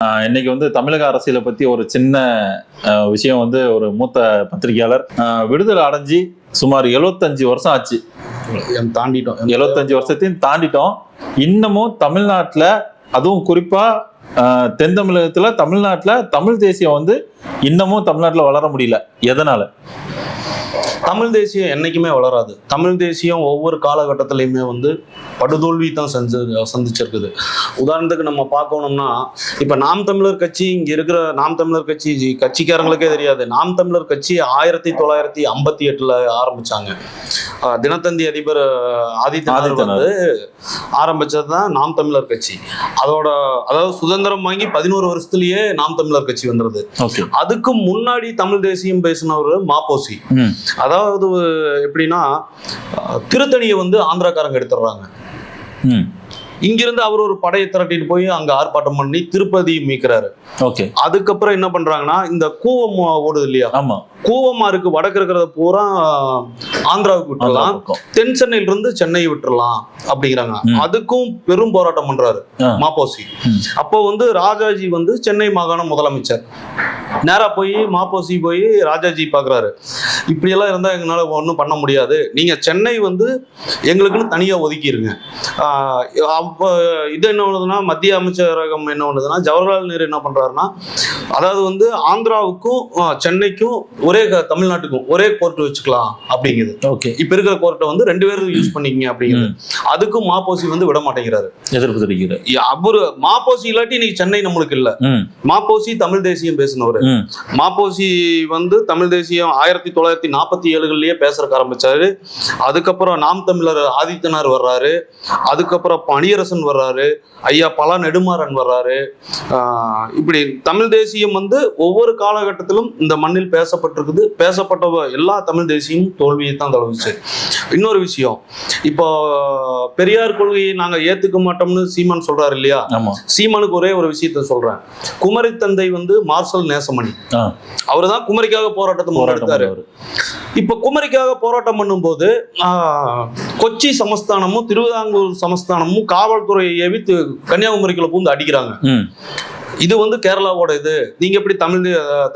இன்னைக்கு வந்து தமிழக அரசியலை பத்தி ஒரு சின்ன விஷயம் வந்து ஒரு மூத்த பத்திரிகையாளர். விடுதலை அடைஞ்சு சுமார் 75 வருஷம் ஆச்சு. தாண்டிட்டோம். 75 வருஷத்தையும் தாண்டிட்டோம். இன்னமும் தமிழ்நாட்டுல அதுவும் குறிப்பா தென் தமிழகத்துல தமிழ்நாட்டுல தமிழ் தேசியம் வந்து இன்னமும் தமிழ்நாட்டுல வளர முடியல. எதனால? தமிழ் தேசியம் என்றைக்குமே வளராது. தமிழ் தேசியம் ஒவ்வொரு காலகட்டத்திலையுமே வந்து படுதோல்வி தான் செஞ்சு சந்திச்சிருக்குது. உதாரணத்துக்கு நம்ம பார்க்கணும்னா இப்போ நாம் தமிழர் கட்சி இங்கே இருக்கிற நாம் தமிழர் கட்சி கட்சிக்காரங்களுக்கே தெரியாது. நாம் தமிழர் கட்சி ஆயிரத்தி தொள்ளாயிரத்தி ஐம்பத்தி எட்டில் ஆரம்பிச்சாங்க. தினத்தந்தி அதிபர் ஆதித்யநாத். வந்து ஆரம்பிச்சது தான் நாம் தமிழர் கட்சி. அதோட அதாவது சுதந்திரம் வாங்கி பதினோரு வருஷத்துலயே நாம் தமிழர் கட்சி வந்துருது. அதுக்கு முன்னாடி தமிழ் தேசியம் பேசினவர் மாப்போசி. அதாவது எப்படின்னா திருத்தணியை வந்து ஆந்திராக்காரங்க எடுத்துடுறாங்க. ம். இங்கிருந்து அவர் ஒரு படையை திரட்டிட்டு போய் அங்க ஆர்ப்பாட்டம் பண்ணி திருப்பதி மீட்கிறாரு. ஓகே. அதுக்கப்புறம் என்ன பண்றாங்கன்னா இந்த கூவம் ஓடுது இல்லையா? ஆமா. கூவமாருக்கு வடக்கு இருக்கிறத பூரா ஆந்திராவுக்கு ஆந்திரா விட்டுறலாம். தென் சென்னையில இருந்து சென்னை விட்டுறலாம் அப்படிங்கிறாங்க. அதுக்கும் பெரும் போராட்டம் பண்றாரு. மாப்போசி. அப்போ வந்து ராஜாஜி வந்து சென்னை மாகாண முதலமைச்சர். நேரா போய் மாப்போசி போய் ராஜாஜி பாக்குறாரு. இப்படியெல்லாம் இருந்தா எங்களால ஒன்றும் பண்ண முடியாது. நீங்க சென்னை வந்து எங்களுக்குன்னு தனியா ஒதுக்கிருங்க. ஆஹ் அப்போ இது என்ன பண்ணுதுன்னா மத்திய அமைச்சரகம் என்ன பண்ணுதுன்னா ஜவஹர்லால் நேரு என்ன பண்றாருன்னா அதாவது வந்து ஆந்திராவுக்கும் சென்னைக்கும் ஒரே தமிழ்நாட்டுக்கும் ஒரே கோர்ட் வச்சுக்கலாம் அப்படிங்குது. ஓகே. இப்ப இருக்கிற கோர்ட்டை வந்து ரெண்டு பேரும் யூஸ் பண்ணிக்கங்க அப்படிங்கிறது அதுக்கும் மாப்போசி வந்து விட மாட்டேங்கிறாரு. எதிர்ப்பு தெரிவிக்கிற அவரு மாப்போசி இல்லாட்டி இன்னைக்கு சென்னை நம்மளுக்கு இல்ல. மாப்போசி தமிழ் தேசியம் பேசினவர். மாப்போசி வந்து தமிழ் தேசியம் ஆயிரத்தி தொள்ளாயிரத்தி நாற்பத்தி ஏழுகள்லயே பேசுறதுக்கு ஆரம்பிச்சாரு. அதுக்கப்புறம் நாம் தமிழர் ஆதித்தனார் வர்றாரு. அதுக்கப்புறம் பணியரசன் வர்றாரு. ஐயா பல நெடுமாறன் வர்றாரு. இப்படி தமிழ் தேசியம் வந்து ஒவ்வொரு காலகட்டத்திலும் இந்த மண்ணில் பேசப்பட்டிருக்குது. பேசப்பட்ட எல்லா தமிழ் தேசியமும் தோல்வியை தான் தழுவுச்சு. இன்னொரு விஷயம் இப்போ பெரியார் கொள்கையை நாங்க ஏத்துக்க மாட்டோம்னு சீமான் சொல்றாரு இல்லையா? சீமானுக்கு ஒரே ஒரு விஷயத்த சொல்றேன். குமரி தந்தை வந்து மார்ஷல் நேசமணி. அவர் தான் குமரிக்காக போராட்டத்தை முன்னெடுத்தாரு. இப்ப குமரிக்காக போராட்டம் பண்ணும்போது கொச்சி சமஸ்தானமும் திருவிதாங்கூர் சமஸ்தானமும் காவல்துறையை ஏவி கன்னியாகுமரிக்குள்ள பூந்து அடிக்கிறாங்க. இது வந்து கேரளாவோட இது. நீங்க எப்படி தமிழ்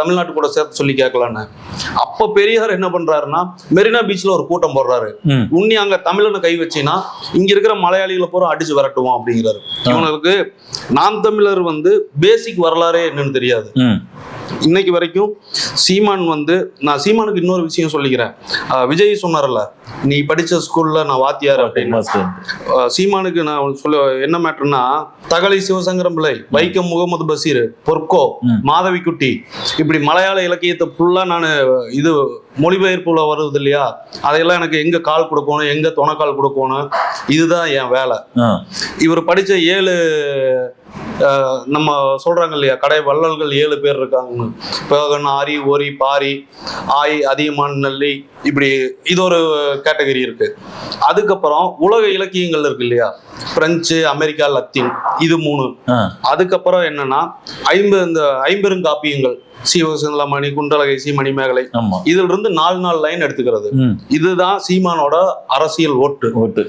தமிழ்நாட்டு கூட சேர்த்து சொல்லி கேட்கலான்னு. அப்ப பெரியார் என்ன பண்றாருன்னா மெரினா பீச்ல ஒரு கூட்டம் போடுறாரு. உன்னி அங்க தமிழனை கை வச்சினா இங்க இருக்கிற மலையாளிகளை பூரா அடிச்சு விரட்டுவோம் அப்படிங்கிறாரு. இவனுக்கு நாம் தமிழர் வந்து பேசிக் வரலாறே என்னன்னு தெரியாது. இன்னைக்கு வரைக்கும் சீமான் வந்து நான் சீமானுக்கு இன்னொரு விஷயம் சொல்லிக்கிறேன். விஜய் சொன்னார்ல நீ படிச்ச ஸ்கூல்ல நான் வாத்தியார் அப்படின்னு. சீமானுக்கு நான் சொல்ல என்ன மேட்டர்னா தகலை சிவசங்கரம் பிள்ளை வைக்கம் முகமது பசீர் பொற்கோ. மாதவிக்குட்டி இப்படி மலையாள இலக்கியத்தை ஃபுல்லா நான் இது மொழிபெயர்ப்புல வருது இல்லையா? அதையெல்லாம் எனக்கு எங்க கால் கொடுக்கணும் எங்க துணைக்கால் கொடுக்கணும்? இதுதான் என் வேலை. இவர் படிச்ச ஏழு நம்ம சொல்றாங்க இல்லையா? கடை வள்ளல்கள் ஏழு பேர் இருக்காங்கன்னு. பேகன் ஆரி ஓரி பாரி ஆய் அதியமான் நல்லி இப்படி இது ஒரு கேட்டகரி இருக்கு. அதுக்கப்புறம் உலக இலக்கியங்கள் இருக்கு இல்லையா? பிரெஞ்சு அமெரிக்கா லத்தீன் இது மூணு. அதுக்கப்புறம் என்னன்னா ஐம்பது இந்த ஐம்பெருங்காப்பியங்கள். சீவசந்தலமணி குண்டலகை சீமணி மேகலை இதுல இருந்து நாலு நாலு லைன் எடுத்துக்கிறது. இதுதான் சீமானோட அரசியல் ஓட்டு. ஓட்டு.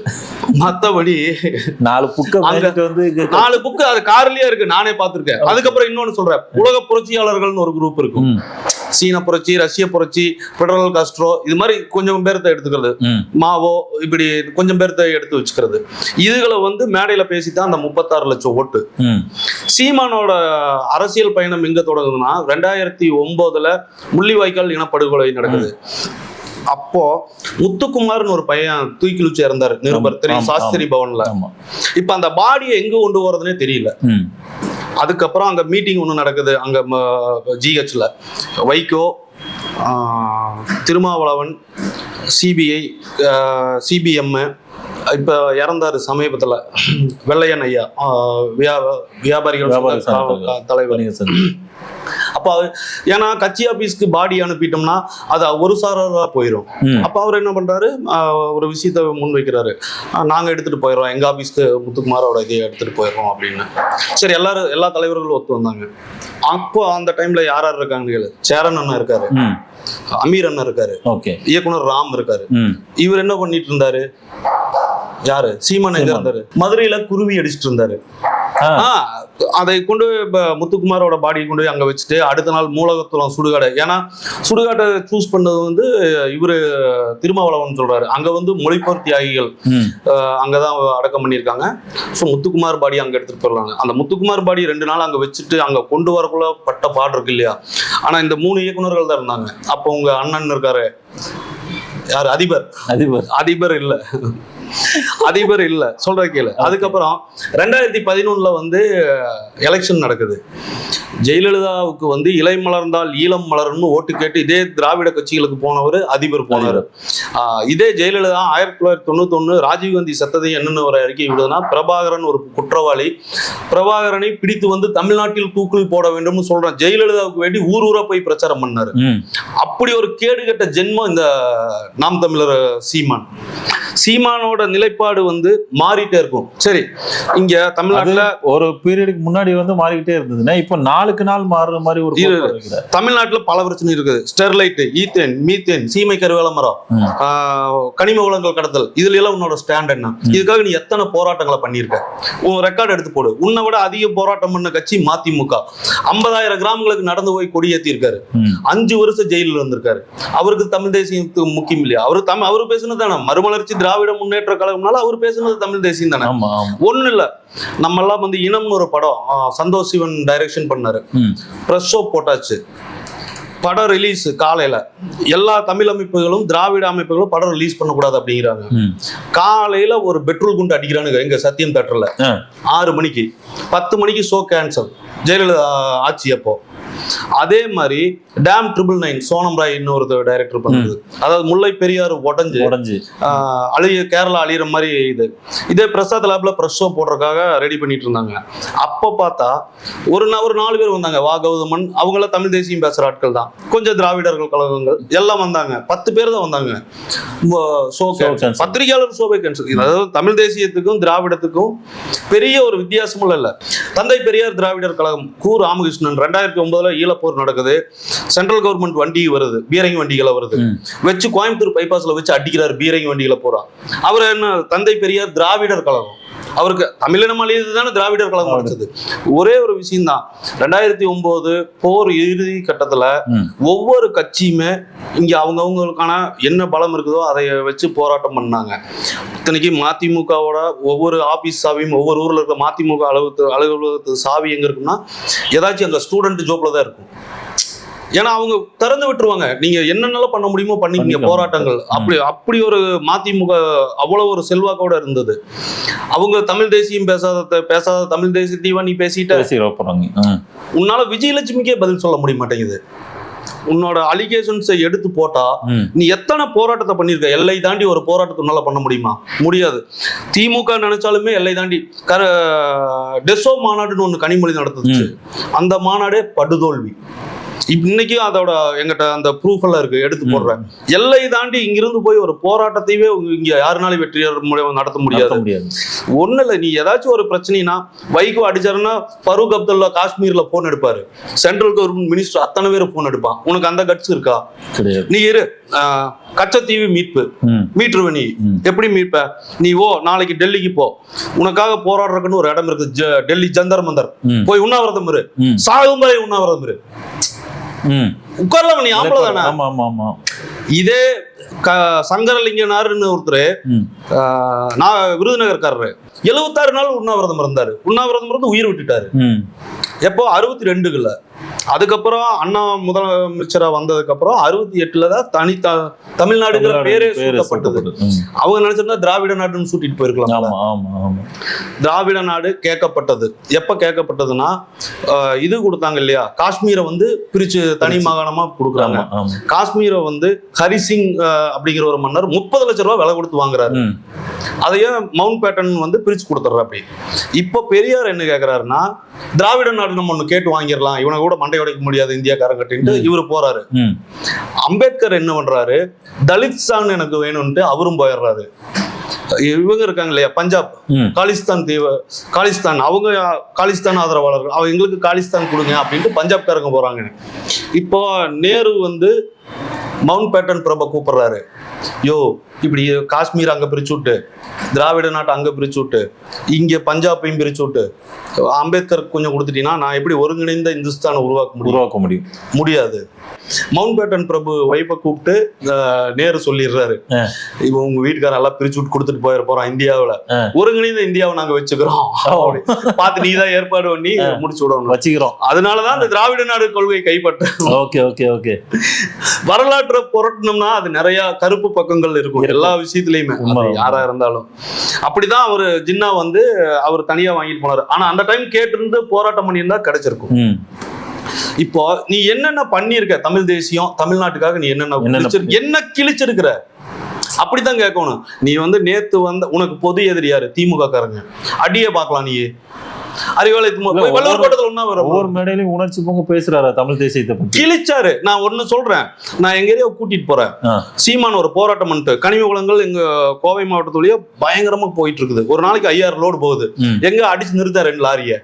மத்தபடி நாலு புக்க வந்து நாலு புக்கு அது கார்லயே இருக்கு நானே பார்த்திருக்கேன். அதுக்கப்புறம் இன்னொன்னு சொல்றேன். உலக புரட்சியாளர்கள்னு ஒரு குரூப் இருக்கும். சீன புரட்சி ரஷ்ய புரட்சி பெடரல் காஸ்ட்ரோ இது மாதிரி கொஞ்சம் பேர்த்த எடுத்துக்கிறது. மாவோ இப்படி கொஞ்சம் பேர்த்த எடுத்து வச்சுக்கிறது. இதுகளை வந்து மேடையில பேசித்தான் அந்த முப்பத்தாறு லட்சம் ஓட்டு. சீமானோட அரசியல் பயணம் எங்க தொடங்குதுன்னா ரெண்டாயிரத்தி ஒன்பதுல முள்ளிவாய்க்கால் இனப்படுகொலை நடக்குது. அப்போ முத்துக்குமார்னு ஒரு பையன் தூக்கிலுச்சு இறந்தாரு நிருபர் தெரியும் சாஸ்திரி பவன்ல. இப்ப அந்த பாடியை எங்க கொண்டு போறதுனே தெரியல. அதுக்கப்புறம் அங்க மீட்டிங் ஒன்று நடக்குது. அங்க ஜிஹெச்ல வைகோ திருமாவளவன் சிபிஐ சிபிஎம் இப்போ இறந்தாரு சமீபத்துல. வெள்ளையன் ஐயா. வியாபாரிகள் தலைவர். அப்போ அவர் ஏன்னா கட்சி ஆபீஸ்க்கு பாடி அனுப்பிட்டோம்னா அது ஒரு சாரா போயிடும் அப்போ அவர் என்ன பண்றாரு? ஒரு விஷயத்த முன்வைக்கிறாரு. ஆஹ், நாங்க எடுத்துட்டு போயிடுறோம் எங்க ஆபீஸ்க்கு முத்துக்குமாரோட இதை எடுத்துட்டு போயிடுறோம் அப்படின்னு. சரி எல்லாரும் எல்லா தலைவர்களும் ஒத்து வந்தாங்க. அப்போ அந்த டைம்ல யார் யார் இருக்காங்க கேளு. சேரன் அண்ணன் இருக்காரு. அமீர் அண்ணன் இருக்காரு. ஓகே. இயக்குனர் ராம் இருக்காரு. இவர் என்ன பண்ணிட்டு இருந்தாரு? யாரு? சீமான் எங்க. இருந்தாரு? மதுரையில குருவி அடிச்சிட்டு இருந்தாரு. அதை கொண்டு இப்போ முத்துக்குமாரோட பாடி கொண்டு போய் அங்கே வச்சுட்டு அடுத்த நாள் மூலகத்துலம் சுடுகாடு. ஏன்னா சுடுகாட்டை சூஸ் பண்ணது வந்து இவர் திருமாவளவன் சொல்றாரு. அங்கே வந்து மொழிப்போர் தியாகிகள். அங்கே தான் அடக்கம் பண்ணியிருக்காங்க. ஸோ முத்துக்குமார் பாடி அங்கே எடுத்துகிட்டு போயிடலாங்க. அந்த முத்துக்குமார் பாடி ரெண்டு நாள் அங்கே வச்சுட்டு அங்கே கொண்டு வரக்குள்ள பட்ட பாடு இருக்கு இல்லையா? ஆனால் இந்த மூணு இயக்குனர்கள் தான் இருந்தாங்க. அப்போ உங்க அண்ணன் இருக்காரு. யார்? அதிபர். அதிபர். அதிபர் இல்ல. அதிபர் இல்ல. சொல்ற கேளு. அதுக்கப்புறம் ரெண்டாயிரத்தி பதினொன்னுல வந்து எலெக்ஷன் நடக்குது. ஜெயலலிதாவுக்கு வந்து இலை மலர்ந்தால் ஈழம் மலர்னு ஓட்டு கேட்டு இதே திராவிட கட்சிகளுக்கு போனவர் அதிபர் போனார் இதே ஜெயலலிதா ஆயிரத்தி தொள்ளாயிரத்தி தொண்ணூத்தொன்னு ராஜீவ்காந்தி செத்ததை என்னன்னு ஒரு அறிக்கை விடுதுன்னா பிரபாகரன் ஒரு குற்றவாளி. பிரபாகரனை பிடித்து வந்து தமிழ்நாட்டில் தூக்கில் போட வேண்டும்னு சொல்றான் ஜெயலலிதாவுக்கு வேண்டி ஊர் ஊரா போய் பிரச்சாரம் பண்ணாரு. அப்படி ஒரு கேடுகட்ட ஜென்மம் இந்த நாம் தமிழர் சீமான். சீமானோட நிலைப்பாடு வந்து மாறிட்டே இருக்கும். சரி இங்க தமிழ்நாட்டுல ஒரு பீரியடுக்கு முன்னாடி வந்து மாறிக்கிட்டே இருந்ததுன்னா இப்ப நாளுக்கு நாள் மாறுற மாதிரி ஒரு. தமிழ்நாட்டுல பல பிரச்சனை இருக்குது. ஸ்டெர்லைட் ஈத்தேன் மீத்தேன் சீமை கருவேல மரம் கனிம வளங்கள் கடத்தல் இதுல எல்லாம் உன்னோட ஸ்டாண்ட் என்ன? இதுக்காக நீ எத்தனை போராட்டங்களை பண்ணியிருக்க? உன் ரெக்கார்டு எடுத்து போடு. உன்னை விட அதிக போராட்டம் பண்ண கட்சி மதிமுக. ஐம்பதாயிரம் கிராமங்களுக்கு நடந்து போய் கொடியேத்தி இருக்காரு ம். அஞ்சு வருஷம் ஜெயிலில் இருந்திருக்காரு. அவருக்கு தமிழ் தேசியத்துக்கு முக்கியம் இல்லையா? அவரு தமிழ் அவரு பேசுனது தானே? மறுமலர்ச்சி திராவிட முன்னேற்ற கழகம்னால அவர் பேசுனது தமிழ் தேசியம் தானே? ஒண்ணு இல்ல நம்ம எல்லாம் வந்து இனம்னு ஒரு படம் சந்தோஷ் சிவன் டைரக்ஷன் பண்ணாரு. ப்ரெஸ் ஷோ போட்டாச்சு. படம் ரிலீஸ் காலையில. எல்லா தமிழ் அமைப்புகளும் திராவிட அமைப்புகளும் படம் ரிலீஸ் பண்ணக்கூடாது அப்படிங்கிறாங்க. காலையில ஒரு பெட்ரோல் குண்டு அடிக்கிறானுங்க எங்க சத்தியம் தேட்டர்ல. ஆறு மணிக்கு. பத்து மணிக்கு ஷோ கேன்சல் ஜெயலலிதா ஆட்சி அப்போ. அதே மாதிரி dam triple nine Sonam Roy இன்னொரு டைரக்டர் பண்ணது. அதாவது முல்லை பெரியாறு உடஞ்சு உடைஞ்சு. அழிய கேரளா அழியிற மாதிரி இது. இதே பிரசாத் லேப்ல ப்ரெஸ் ஷோ போடுறதுக்காக ரெடி பண்ணிட்டு இருந்தாங்க. அப்போ பார்த்தா ஒரு ஒரு நாலு பேர் வந்தாங்க. வா கௌதமன் அவங்கள தமிழ் தேசியம் பேசுற ஆட்கள் தான். கொஞ்சம் திராவிடர்கள் கழகங்கள் எல்லாம் வந்தாங்க. பத்து பேர் தான் வந்தாங்க. ஷோ. பத்திரிகையாளர் ஷோவை கேன்சல் அதாவது தமிழ் தேசியத்துக்கும் திராவிடத்துக்கும் பெரிய ஒரு வித்தியாசமும் இல்ல. தந்தை பெரியார் திராவிடர் கழகம் கு. ராமகிருஷ்ணன் ரெண்டாயிரத்தி ஒன்பதுல ஈழப்போர் நடக்குது. சென்ட்ரல் கவர்மெண்ட் வண்டி வருது பீரங்கி வண்டிகளை வருது. வச்சு கோயம்புத்தூர் பைபாஸ்ல வச்சு அடிக்கிறார் பீரங்கி வண்டியில போறான் அவர் என்ன தந்தை பெரியார் திராவிடர் கழகம். அவருக்கு தமிழினம் அழியது தானே திராவிடர் கழகம் நடந்தது ஒரே ஒரு விஷயம் தான் ரெண்டாயிரத்தி ஒன்பது போர் இறுதி கட்டத்துல. ஒவ்வொரு கட்சியுமே இங்க அவங்கவுங்களுக்கான என்ன பலம் இருக்குதோ அதை வச்சு போராட்டம் பண்ணாங்க. இத்தனைக்கு மதிமுகவோட ஒவ்வொரு ஆபீஸ் சாவியும் ஒவ்வொரு ஊர்ல இருக்க மதிமுக அலுவலகத்து அலுவலகத்து சாவி எங்க இருக்குன்னா ஏதாச்சும் அந்த ஸ்டூடெண்ட் ஜோப்ல தான் இருக்கும். ஏன்னா அவங்க திறந்து விட்டுருவாங்க. நீங்க என்னென்னலாம் பண்ண முடியுமோ பண்ணிக்கங்க. போராட்டங்கள். அப்படி அப்படி ஒரு மதிமுக அவ்வளவு ஒரு செல்வாக்கோட இருந்தது. அவங்க தமிழ் தேசியம் பேசாத பேசாத தமிழ் தேசியத்தையும் நீ பேசிட்ட. உன்னால விஜயலட்சுமிக்கே பதில் சொல்ல முடிய மாட்டேங்குது. உன்னோட அலிகேஷன்ஸை எடுத்து போட்டா. நீ எத்தனை போராட்டத்தை பண்ணிருக்க? எல்லை தாண்டி ஒரு போராட்டத்தை உன்னால பண்ண முடியுமா? முடியாது. திமுக நினைச்சாலுமே எல்லை தாண்டி கர டெசோ மாநாடுன்னு ஒண்ணு கனிமொழி நடத்துச்சு அந்த மாநாடே படுதோல்வி. இன்னைக்கும் அதோட எங்கிட்ட அந்த ப்ரூஃப் எல்லாம் இருக்கு எடுத்து போடுறேன். எல்லை தாண்டி இங்கிருந்து போய் ஒரு போராட்டத்தையே இங்க யாருனாலும் வெற்றியாளர் மூலியமா நடத்த முடியாது. ஒண்ணு இல்ல நீ ஏதாச்சும் ஒரு பிரச்சனைனா வைகோ அடிச்சாருன்னா ஃபரூக் அப்துல்லா காஷ்மீர்ல போன் எடுப்பாரு. சென்ட்ரல் கவர்மெண்ட் மினிஸ்டர் அத்தனை பேர் போன் எடுப்பான். உனக்கு அந்த கட்ஸ் இருக்கா? நீ இரு. கச்சத்தீவு மீட்பு. மீட்டுருவ நீ. எப்படி மீட்ப? நீ ஓ நாளைக்கு டெல்லிக்கு போ. உனக்காக போராடுறதுக்குன்னு ஒரு இடம் இருக்கு டெல்லி ஜந்தர் மந்தர். போய் உண்ணாவிரதம் இரு. சாகும் வரை உண்ணாவிரதம் இரு. உட்காரலாம் நீ ஆம்பளை தானே? ஆமா ஆமா ஆமா. இதே சங்கரலிங்கனாருன்னு ஒருத்தர். நான் விருதுநகர்காரரு. எழுபத்தாறு நாள் உண்ணாவிரதம் இருந்தாரு. உண்ணாவிரதம் இருந்து உயிர் விட்டுட்டாரு. எப்போ? அறுபத்தி ரெண்டுக்குள்ள. அதுக்கப்புறம் அண்ணா முதலமைச்சரா வந்ததுக்கு அப்புறம் அறுபத்தி எட்டுல தான் தனி த- தமிழ்நாடுங்கிற தமிழ்நாடு பேரே சூட்டப்பட்டது. அவங்க நினைச்சிருந்தா திராவிட நாடுன்னு சூட்டிட்டு போயிருக்கலாம் திராவிட நாடு கேட்கப்பட்டது. எப்ப கேட்கப்பட்டதுன்னா இது கொடுத்தாங்க இல்லையா? காஷ்மீரை வந்து பிரிச்சு தனி மாகாணமா கொடுக்குறாங்க. காஷ்மீரை வந்து ஹரிசிங் அப்படிங்கிற ஒரு மன்னர் முப்பது லட்ச ரூபாய் விலை கொடுத்து வாங்குறாரு. அதையே மவுண்ட் பேட்டன் வந்து பிரிச்சு கொடுத்துட்ற அப்படி? இப்போ பெரியார் என்ன கேக்குறாருன்னா திராவிட நாடு நம்ம ஒண்ணு கேட்டு வாங்கிடலாம் இவனை கூட மண்டை உடைக்க முடியாது இந்தியாக்காரன் கட்டின்ட்டு இவரு போறாரு. அம்பேத்கர் என்ன பண்றாரு? தலித் சான் எனக்கு வேணும்ட்டு அவரும் போயிடுறாரு. இவங்க இருக்காங்க இல்லையா? பஞ்சாப். காலிஸ்தான் தீவ காலிஸ்தான். அவங்க காலிஸ்தான் ஆதரவாளர்கள். அவங்க எங்களுக்கு காலிஸ்தான் கொடுங்க அப்படின்ட்டு பஞ்சாப்காரங்க போறாங்க. இப்போ நேரு வந்து மவுண்ட் பேட்டன் பிரபை கூப்பிடுறாரு. யோ இப்படி காஷ்மீர் அங்க பிரிச்சு விட்டு திராவிட நாட்டை அங்க பிரிச்சு விட்டு இங்க பஞ்சாபையும் பிரிச்சு விட்டு அம்பேத்கர் கொஞ்சம் கொடுத்துட்டீங்கன்னா நான் எப்படி ஒருங்கிணைந்த இந்துஸ்தானை உருவாக்க முடியும்? உருவாக்க முடியும். முடியாது. மவுண்ட் பேட்டன் பிரபு வைஃபை கூப்பிட்டு நேரு சொல்லிடுறாரு. இவன் உங்க வீட்டுக்காரன் எல்லாம் பிரிச்சு விட்டு கொடுத்துட்டு போயிட போறோம் இந்தியாவுல. ஒருங்கிணைந்த இந்தியாவை நாங்க வச்சுக்கிறோம். பார்த்து நீ தான் ஏற்பாடு பண்ணி முடிச்சு விடணும். வச்சுக்கிறோம். அதனாலதான் அந்த திராவிட நாடு கொள்கை கைப்பற்ற ஓகே ஓகே ஓகே. வரலாற்றை புரட்டணும்னா அது நிறைய கருப்பு பக்கங்கள் இருக்கும். எல்லா விஷயத்திலயுமே. யாரா இருந்தாலும். அப்படிதான் அவரு ஜின்னா வந்து அவர் தனியா வாங்கிட்டு போனாரு. ஆனா அந்த டைம் கேட்டிருந்து போராட்டம் பண்ணியிருந்தா கிடைச்சிருக்கும். இப்போ நீ என்னென்ன பண்ணியிருக்க? தமிழ் தேசியம் தமிழ்நாட்டுக்காக நீ என்னென்ன என்ன கிழிச்சிருக்கிற? அப்படித்தான் கேட்கணும். நீ வந்து நேத்து வந்து உனக்கு பொது எதிரி யாரு? திமுக காரங்க அடியே பார்க்கலாம் நீ. போய் வள்ளுவர் கோட்டத்தில் ஒன்னா வர ஒவ்வொரு மேடையிலும் உணர்ச்சி பொங்க பேசுறாரு தமிழ் தேசியத்தை கிழிச்சாரு. நான் ஒண்ணு சொல்றேன். நான் எங்க ஏரியாவை கூட்டிட்டு போறேன். சீமான் ஒரு போராட்டம் பண்ணிட்டு கனிம வளங்கள் எங்க கோவை மாவட்டத்துலயே பயங்கரமா போயிட்டு இருக்குது. ஒரு நாளைக்கு ஐயாயிரம் லோடு போகுது. எங்க அடிச்சு நிறுத்த ரெண்டு லாரிய?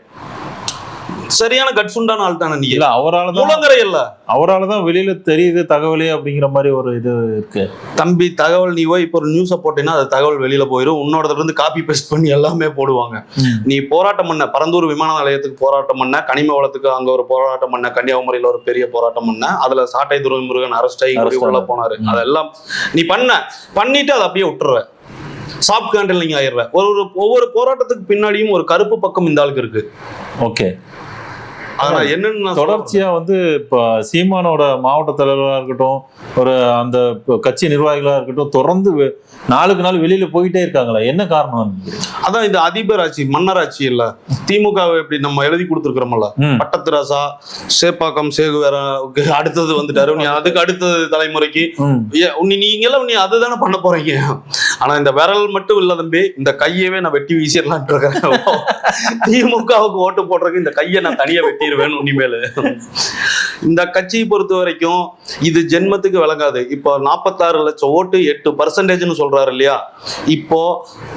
சரியான கட்சுண்டான ஆள் தானே நீ? இல்ல அவரால தான் முழங்கரை இல்ல அவரால தான் வெளியில தெரியுது தகவலே அப்படிங்கிற மாதிரி ஒரு இது இருக்கு. தம்பி தகவல் நீ போய் இப்போ ஒரு நியூஸை போட்டீங்கன்னா அது தகவல் வெளியில போயிடும் உன்னோடதுல இருந்து காப்பி பேஸ்ட் பண்ணி எல்லாமே போடுவாங்க. நீ போராட்டம் பண்ண பரந்தூர் விமான நிலையத்துக்கு போராட்டம் பண்ண கனிம வளத்துக்கு அங்க ஒரு போராட்டம் பண்ண கன்னியாகுமரியில ஒரு பெரிய போராட்டம் பண்ண அதுல சாட்டை துரைமுருகன் அரெஸ்ட் ஆகி உள்ள. போனாரு. அதெல்லாம் நீ பண்ண. பண்ணிட்டு அதை அப்படியே விட்டுற சாப் கேண்டில் நீங்க ஆயிடுற ஒரு ஒரு ஒவ்வொரு போராட்டத்துக்கு பின்னாடியும் ஒரு கருப்பு பக்கம் இந்த ஆளுக்கு இருக்கு. ஓகே என்னன்னு. தொடர்ச்சியா வந்து இப்ப சீமானோட மாவட்ட தலைவர்களா இருக்கட்டும் ஒரு அந்த கட்சி நிர்வாகிகளா இருக்கட்டும் தொடர்ந்து நாளுக்கு நாள் வெளியில போயிட்டே இருக்காங்களா. என்ன காரணம் அதான் இந்த அதிபர் ஆட்சி மன்னர் ஆட்சி இல்ல. திமுக வை இப்படி நம்ம எழுதி கொடுத்துருக்கிறோம்ல. பட்டத்து ராசா சேப்பாக்கம் சேகுவேராவுக்கு அடுத்தது வந்துட்டாரு. நீ அதுக்கு அடுத்தது தலைமுறைக்கு. நீங்க எல்லாம் நீ அதுதானே பண்ண போறீங்க? ஆனா இந்த விரல் மட்டும் இல்ல தம்பி இந்த கையவே நான் வெட்டி வீசிடலான் இருக்கிறேன். திமுகவுக்கு ஓட்டு போடுறதுக்கு இந்த கையை நான் தனியா வெட்டிடுவேன் இனிமேல் இந்த கட்சியை பொறுத்த வரைக்கும் இது ஜென்மத்துக்கு விளங்காது. இப்போ நாற்பத்தாறு லட்சம் ஓட்டு எட்டு பர்சன்டேஜ்னு சொல்றாரு இல்லையா? இப்போ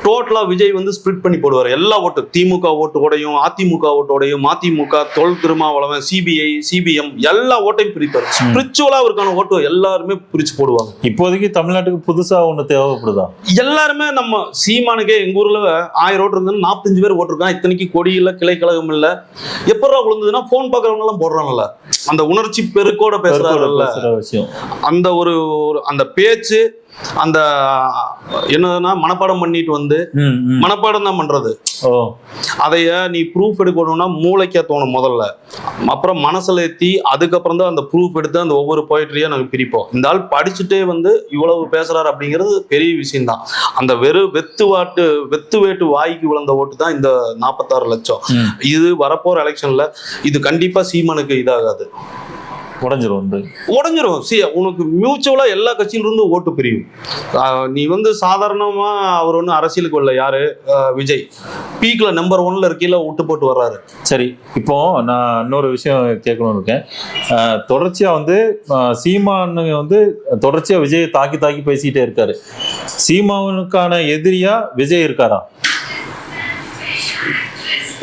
டோட்டலா விஜய் வந்து ஸ்ப்ளிட் பண்ணி போடுவார். எல்லா ஓட்டு திமுக ஓட்டு ஓடையும் அதிமுக ஓட்டோடையும் மதிமுக தொல் திருமாவளவன் சிபிஐ சிபிஎம் எல்லா ஓட்டையும் பிரிப்பார். ஸ்பிரிச்சுவலா அவருக்கான ஓட்டு எல்லாருமே பிரிச்சு போடுவாங்க. இப்போதைக்கு தமிழ்நாட்டுக்கு புதுசா ஒண்ணு தேவைப்படுதா? எல்லாருமே நம்ம சீமானுக்கே எங்க ஊர்ல ஆயிரம் ஓட்டு இருந்தாலும் நாற்பத்தஞ்சு பேர் ஓட்டிருக்கான் இத்தனைக்கு கொடி இல்ல கிளை கழகம் இல்ல. எப்படா விழுந்ததுன்னா போன் பாக்குறவங்க எல்லாம் போடுறாங்கல்ல. அந்த உணர்ச்சி பெருக்கோட பேசுறாருல்ல. பேசுற விஷயம். அந்த ஒரு அந்த பேச்சு அந்த என்னதுன்னா மனப்பாடம் பண்ணிட்டு வந்து. மனப்பாடம் தான் பண்றது. அதைய நீ ப்ரூஃப் எடுக்கணும்னா மூளைக்கே தோணும் முதல்ல. அப்புறம் மனசுல ஏத்தி அதுக்கப்புறம் தான் அந்த ப்ரூஃப் எடுத்து அந்த ஒவ்வொரு போயிட்ரியா நாங்க பிரிப்போம். இந்த ஆள் படிச்சுட்டே வந்து இவ்வளவு பேசுறாரு அப்படிங்கிறது பெரிய விஷயம்தான் அந்த வெறு வெத்து வாட்டு வெத்து வேட்டு வாய்க்கு விழுந்த ஓட்டு தான் இந்த நாற்பத்தாறு லட்சம். இது வரப்போற எலெக்ஷன்ல இது கண்டிப்பா சீமானுக்கு இதாகாது. உடஞ்சிரும் வந்து. உடஞ்சிரும். சி உனக்கு மியூச்சுவலா எல்லா கட்சியில இருந்து ஓட்டு பிரியும். நீ வந்து சாதாரணமா அவர் ஒன்றும் அரசியலுக்கு வரல. யாரு? விஜய். பீக்ல நம்பர் ஒன்ல இருக்கையில விட்டு போட்டு வர்றாரு. சரி இப்போ நான் இன்னொரு விஷயம் கேட்கணும்னு இருக்கேன். தொடர்ச்சியா வந்து சீமான் வந்து தொடர்ச்சியா விஜயை தாக்கி தாக்கி பேசிட்டே இருக்காரு. சீமானுக்கான எதிரியா விஜய் இருக்காரா?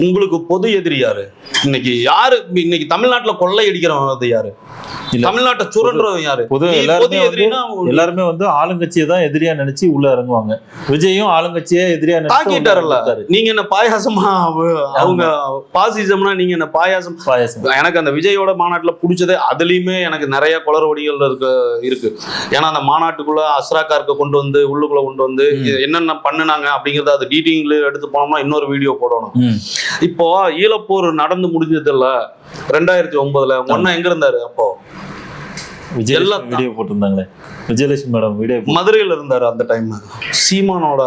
உங்களுக்கு பொது எதிரி யாரு? இன்னைக்கு யாரு? இன்னைக்கு தமிழ்நாட்டுல கொள்ளை அடிக்கிறவன் யாரு? தமிழ்நாட்டை சுரண்டுறவன் யாரு? பொது எல்லாருமே எல்லாருமே வந்து ஆளுங்கட்சியை தான் எதிரியா நினைச்சு உள்ள இறங்குவாங்க. விஜயும் ஆளுங்கட்சியே எதிரியா தாக்கிட்டாருல்ல. நீங்க என்ன பாயாசமா அவ- அவங்க பாசிசம்னா நீங்க என்ன பாயாசம்? பாயாசம். எனக்கு அந்த விஜயோட மாநாட்டுல பிடிச்சதே அதுலயுமே எனக்கு நிறைய குளறுபடிகள் இருக்கு இருக்கு. ஏன்னா அந்த மாநாட்டுக்குள்ள அஸ்ராக்கார்க்க கொண்டு வந்து உள்ளுக்குள்ள கொண்டு வந்து என்னென்ன பண்ணுனாங்க அப்படிங்கறத அது டீட்டிங்ல எடுத்து போனோம்னா இன்னொரு வீடியோ போடணும். இப்போ ஈழப்போர் நடந்து முடிஞ்சது இல்ல ரெண்டாயிரத்தி ஒன்பதுல உங்க அண்ணன் எங்க இருந்தாரு அப்போ? விஜயலட்சுமி எல்லாம் வீடியோ போட்டிருந்தாங்களே. விஜயலட்சுமி மேடம் வீடியோ மதுரையில இருந்தாரு அந்த டைம் சீமானோட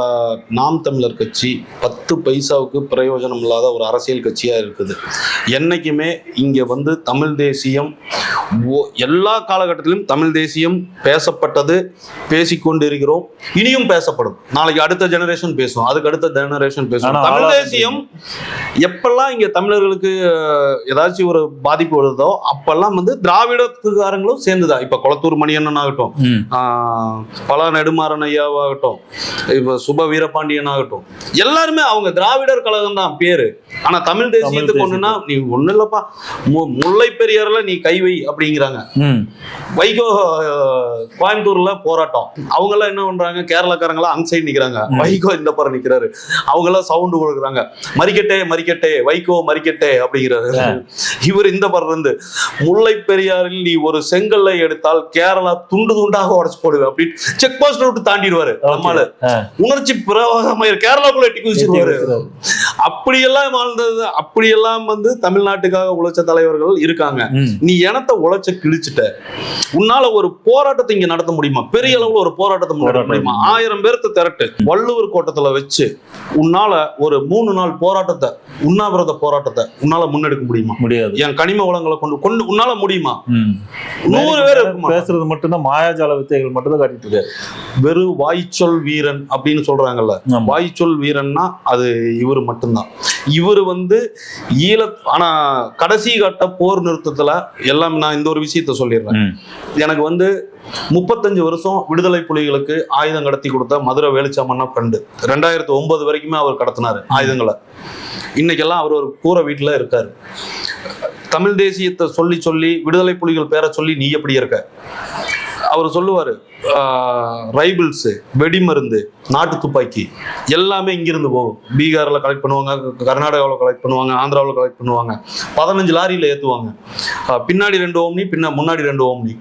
நாம் தமிழர் கட்சி பத்து பைசாவுக்கு பிரயோஜனம் இல்லாத ஒரு அரசியல் கட்சியா இருக்குது. என்னைக்குமே இங்க வந்து தமிழ் தேசியம் எல்லா காலகட்டத்திலும் தமிழ் தேசியம் பேசப்பட்டது பேசிக்கொண்டு இருக்கிறோம் இனியும் பேசப்படும். நாளைக்கு அடுத்த ஜெனரேஷன் பேசும் அதுக்கு அடுத்த ஜெனரேஷன் ஆனா தமிழ் தேசியம் எப்பெல்லாம் இங்க தமிழர்களுக்கு ஏதாச்சும் ஒரு பாதிப்பு வருதோ அப்பெல்லாம் வந்து திராவிடத்துக்காரங்களும் சேர்ந்துதான். இப்ப குளத்தூர் மணியண்ணன் ஆகட்டும் பல நெடுமாறன் ஐயாவாகட்டும் இப்ப சுப வீரபாண்டியன் ஆகட்டும் எல்லாருமே அவங்க திராவிடர் கழகம் தான் பேரு. ஆனா தமிழ் தேசியத்துக்கு. ஒண்ணுன்னா நீ ஒண்ணு இல்லப்பா முல்லை பெரியாறுல நீ கை வை அப்படிங்கிறாங்க. வைகோ கோயம்புத்தூர்ல போராட்டம். அவங்க எல்லாம் என்ன பண்றாங்க கேரளாக்காரங்களா அங்க சைடு நிக்கிறாங்க. வைகோ இந்த பக்கம் நிக்கிறாரு. அவங்க எல்லாம் சவுண்டு கொடுக்குறாங்க. மறிக்கட்டே மறிக்கட்டே வைகோ மறிக்கட்டே அப்படிங்கிறாரு. இவர் இந்த பக்கம் இருந்து முல்லை பெரியாறில் நீ ஒரு செங்கல்லை எடுத்தால் கேரளா துண்டு துண்டாக உடச்சு போடுவேன். அப்படின்னு செக் போஸ்ட் விட்டு தாண்டிடுவாரு. நம்மால. உணர்ச்சி பிரவாகமா கேரளாக்குள்ள எட்டி குதிச்சிருவாரு அப்படியெல்லாம் வாழ்ந்தது அப்படியெல்லாம் வந்து தமிழ்நாட்டுக்காக உழைச்ச தலைவர்கள் இருக்காங்க. நீ இனத்தை உழைச்ச கிழிச்சிட்ட. உன்னால ஒரு போராட்டத்தை இங்க நடத்த முடியுமா? பெரிய அளவுல ஒரு போராட்டத்தை நடத்த. முடியுமா? ஆயிரம் பேர்த்த திரட்டு. வள்ளுவர் கோட்டத்துல வச்சு உன்னால ஒரு மூணு நாள் போராட்டத்தை உண்ணாவிரத போராட்டத்தை உன்னால முன்னெடுக்க முடியுமா? முடியாது. என் கனிம வளங்களை கொண்டு கொண்டு உன்னால முடியுமா. நூறு பேர் பேசுறது மட்டும்தான் மாயாஜால வித்தைகள் மட்டும் தான் காட்டிட்டு இருக்காரு. வெறும் வாய்ச்சொல் வீரன் அப்படின்னு சொல்றாங்கல்ல. வாய்ச்சொல் வீரன்னா அது இவர் மட்டும்தான். இவர் வந்து ஈழ ஆனா கடைசி கட்ட போர் நிறுத்தத்துல எல்லாம் நான் இந்த ஒரு விஷயத்த சொல்லிடுறேன். எனக்கு வந்து முப்பத்தஞ்சு வருஷம் விடுதலை புலிகளுக்கு ஆயுதம் கடத்தி கொடுத்த மதுரை வேலுச்சாமன்னா ஃப்ரெண்டு ரெண்டாயிரத்தி ஒன்பது வரைக்குமே அவர் கடத்தினாரு ஆயுதங்களை. இன்னைக்கெல்லாம் அவர் ஒரு கூரை வீட்டுல இருக்காரு. தமிழ் தேசியத்தை சொல்லி சொல்லி விடுதலை புலிகள் பேரை சொல்லி நீ எப்படி இருக்க? அவர் சொல்லுவாரு ரைபிள்ஸ் வெடிமருந்து நாட்டு துப்பாக்கி எல்லாமே இங்கிருந்து போகும். பீகார்ல கலெக்ட் பண்ணுவாங்க கர்நாடகாவில் கலெக்ட் பண்ணுவாங்க ஆந்திராவில் கலெக்ட் பண்ணுவாங்க. பதினஞ்சு லாரியில ஏத்துவாங்க. ஆஹ் பின்னாடி ரெண்டு ஓம்னி பின்ன முன்னாடி ரெண்டு ஓம்னி.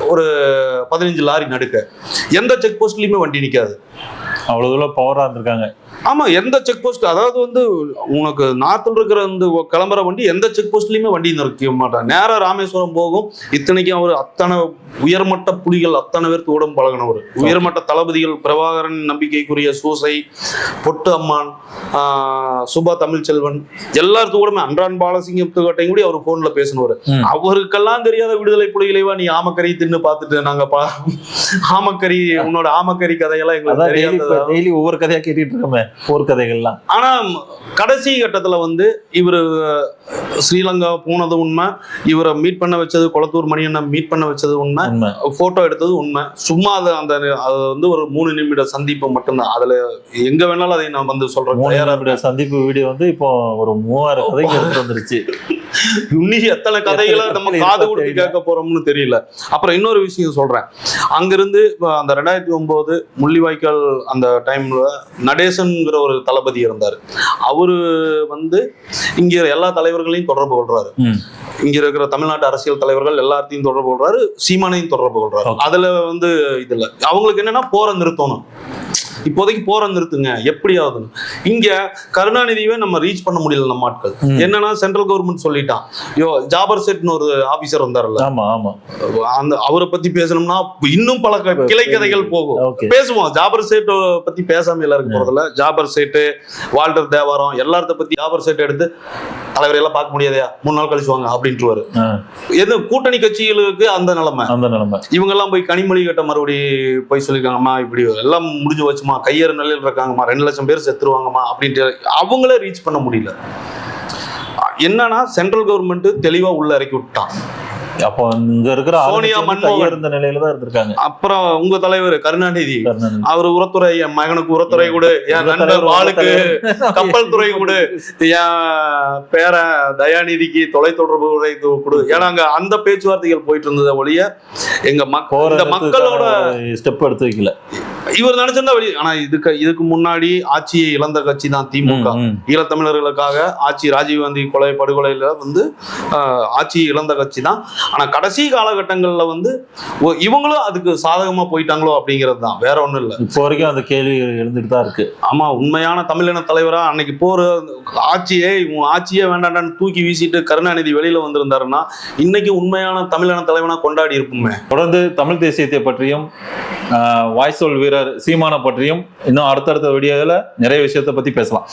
ஒரு பதினஞ்சு லாரி நடுக்க. எந்த செக் போஸ்ட்லயுமே வண்டி நிக்காது. அவ்வளவு தூரம் பவரா இருந்திருக்காங்க. ஆமா எந்த செக் போஸ்ட் அதாவது வந்து உனக்கு நார்த்தில் இருக்கிற இந்த கிளம்புற வண்டி எந்த செக் போஸ்ட்லயுமே வண்டி நிற்க மாட்டான். நேரா ராமேஸ்வரம் போகும். இத்தனைக்கும் அவர் அத்தனை உயர்மட்ட புலிகள் அத்தனை பேருக்கு உடம்பு பழகினவர். உயர்மட்ட தளபதிகள் பிரபாகரன் நம்பிக்கைக்குரிய சூசை பொட்டு அம்மான் ஆஹ் சுபா தமிழ்ச்செல்வன் எல்லாத்துக்கும் கூடமே அன்றான் பாலசிங்கத்துக்கிட்டையும் கூட அவர் போன்ல பேசினவர். அவருக்கெல்லாம் தெரியாத விடுதலை புலிகளைவா நீ ஆமக்கறி தின்னு பார்த்துட்டு நாங்க பா ஆமக்கறி உன்னோட ஆமக்கறி கதையெல்லாம் எங்களுக்கு தெரியாத டெய்லி ஒவ்வொரு கதையா கேட்டுட்டு இருக்கோமே. போர் கதைகள்லாம் ஆனா கடைசி கட்டத்துல வந்து இவர் ஸ்ரீலங்கா போனது உண்மை. இவரை மீட் பண்ண வச்சது கொளத்தூர் மணியனை மீட் பண்ண வச்சது உண்மை. போட்டோ எடுத்தது உண்மை. சும்மா அது அந்த அது வந்து ஒரு மூணு நிமிட சந்திப்பு மட்டும்தான். அதுல எங்க வேணாலும் அதை நான் வந்து சொல்றேன். மூணு நிமிட சந்திப்பு வீடியோ வந்து இப்போ ஒரு மூவாயிரம் கதைக்கு எடுத்து வந்துருச்சு. இன்னும் எத்தனை கதைகளை நம்ம காது கொடுத்து. கேட்க போறோம்னு தெரியல. அப்புறம் இன்னொரு விஷயம் சொல்றேன். அங்கிருந்து அந்த ரெண்டாயிரத்தி ஒன்பது முள்ளிவாய்க்கால் அந்த டைம்ல நடேசன்ங்கிற ஒரு தளபதி இருந்தார். அவரு வந்து இங்க எல்லா தலைவர்களையும் தொடர்பு கொள்றாரு. இங்க இருக்கிற தமிழ்நாட்டு அரசியல் தலைவர்கள் எல்லாத்தையும் தொடர்பு கொள்றாரு சீமானையும் தொடர்பு கொள்றாரு. அதுல வந்து இதுல அவங்களுக்கு என்னன்னா போற நிறுத்தணும். இப்போதைக்கு போற நிறுத்துங்க. எப்படியாவது. இங்க கருணாநிதியவே நம்ம ரீச் பண்ண முடியல நம்ம ஆட்கள். என்னன்னா சென்ட்ரல் கவர்மெண்ட் சொல்லிட்டான். யோ ஜாபர் செட்னு ஒரு ஆபீசர் வந்தார்ல ஆமா ஆமா. அந்த அவரை பத்தி பேசணும்னா இன்னும் பல கிளை கதைகள் போகும். பேசுவோம். ஜாபர் சேட் பத்தி பேசாம எல்லாருக்கும் போறதுல ஜாபர் சேட்டு வால்டர் தேவாரம் எல்லாரத்த பத்தி ஜாபர் சேட் எடுத்து தலைவரை எல்லாம் பார்க்க முடியாதையா? மூணு நாள் கழிச்சு வாங்க அப்படின்ட்டுருவாரு ஆ, எது கூட்டணி கட்சிகளுக்கு அந்த நிலைமை. அந்த நிலைமை. இவங்க எல்லாம் போய் கனிமொழி கிட்ட மறுபடி போய் சொல்லிருக்காங்கம்மா இப்படி எல்லாம் முடிஞ்சு வச்சுமா கையேறு நிலையில் இருக்காங்கம்மா ரெண்டு லட்சம் பேர் செத்துருவாங்கம்மா அப்படின்ட்டு அவங்களே ரீச் பண்ண முடியல. என்னன்னா சென்ட்ரல் கவர்மெண்ட் தெளிவா உள்ள இறக்கி விட்டான் அப்போ இங்க இருக்கிற சோனியா மன்மோகன். கையிருந்த நிலையில தான் இருந்திருக்காங்க. அப்புறம் உங்க தலைவர் கருணாநிதி. அவர் உரத்துறை என் மகனுக்கு உரத்துறை கொடு என் நண்பர் வாளுக்கு கப்பல் துறை கொடு என் பேர தயாநிதிக்கு தொலைத்தொடர்பு உரை கொடு. ஏன்னா அங்க அந்த பேச்சுவார்த்தைகள் போயிட்டு இருந்ததை ஒழிய எங்க மக் போற இந்த மக்களோட ஸ்டெப் எடுத்து வைக்கல. இவர் நினைச்சிருந்தா வெளியே ஆனா இதுக்கு இதுக்கு முன்னாடி ஆட்சியை இழந்த கட்சி தான் திமுக. ஈழத்தமிழர்களுக்காக ஆட்சி ராஜீவ்காந்தி கொலை படுகொலையில வந்து ஆஹ், ஆட்சி இழந்த கட்சி தான். ஆனா கடைசி காலகட்டங்கள்ல வந்து இவங்களும் அதுக்கு சாதகமா போயிட்டாங்களோ அப்படிங்கிறது தான். வேற ஒண்ணும் இல்ல. இப்போ வரைக்கும் அந்த கேள்வி எழுந்துட்டு தான் இருக்கு. ஆமா உண்மையான தமிழின தலைவரா அன்னைக்கு போற ஆட்சியே இவன் ஆட்சியே வேண்டாண்டான்னு தூக்கி வீசிட்டு கருணாநிதி வெளியில வந்திருந்தாருன்னா இன்னைக்கு உண்மையான தமிழின தலைவனா கொண்டாடி இருப்போமே. தொடர்ந்து தமிழ் தேசியத்தை பற்றியும் வாய்ஸ் சொல் வீரர் சீமானை பற்றியும் இன்னும் அடுத்தடுத்த வீடியோவில் நிறைய விஷயத்தை பத்தி பேசலாம்.